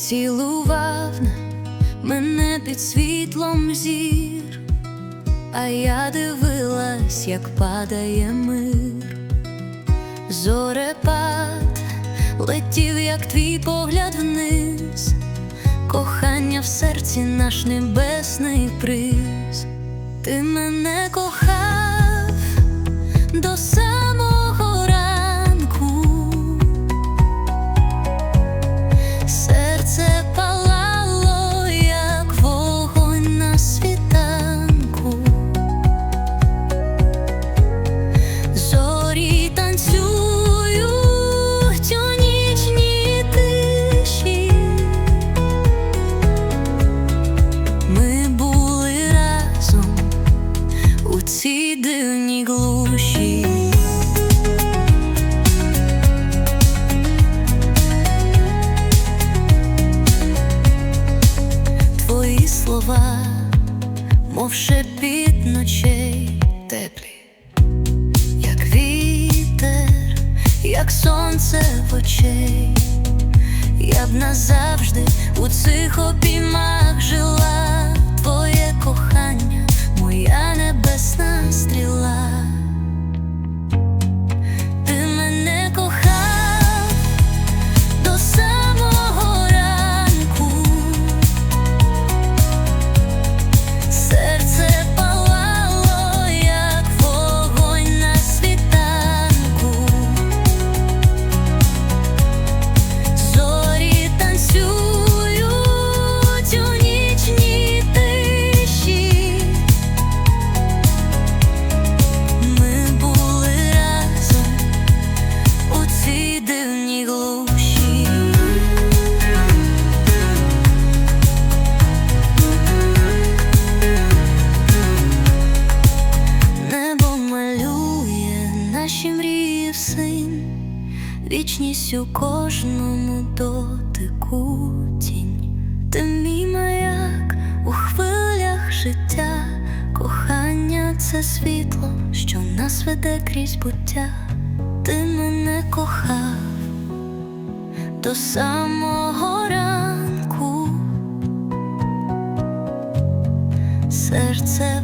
цілував мене під світлом зір, а я дивилась, як падає мир, зорепад летів, як твій погляд вниз, кохання в серці наш небесний приз. Ти мене кохав до самого дивній глуші. Твої слова, мов шепіт ночей теплі, як вітер, як сонце в очей, я б назавжди у цих обіймах жила, вічність у кожному дотику тінь. Ти мій маяк у хвилях життя, кохання це світло, що нас веде крізь буття. Ти мене кохав до самого ранку. Серце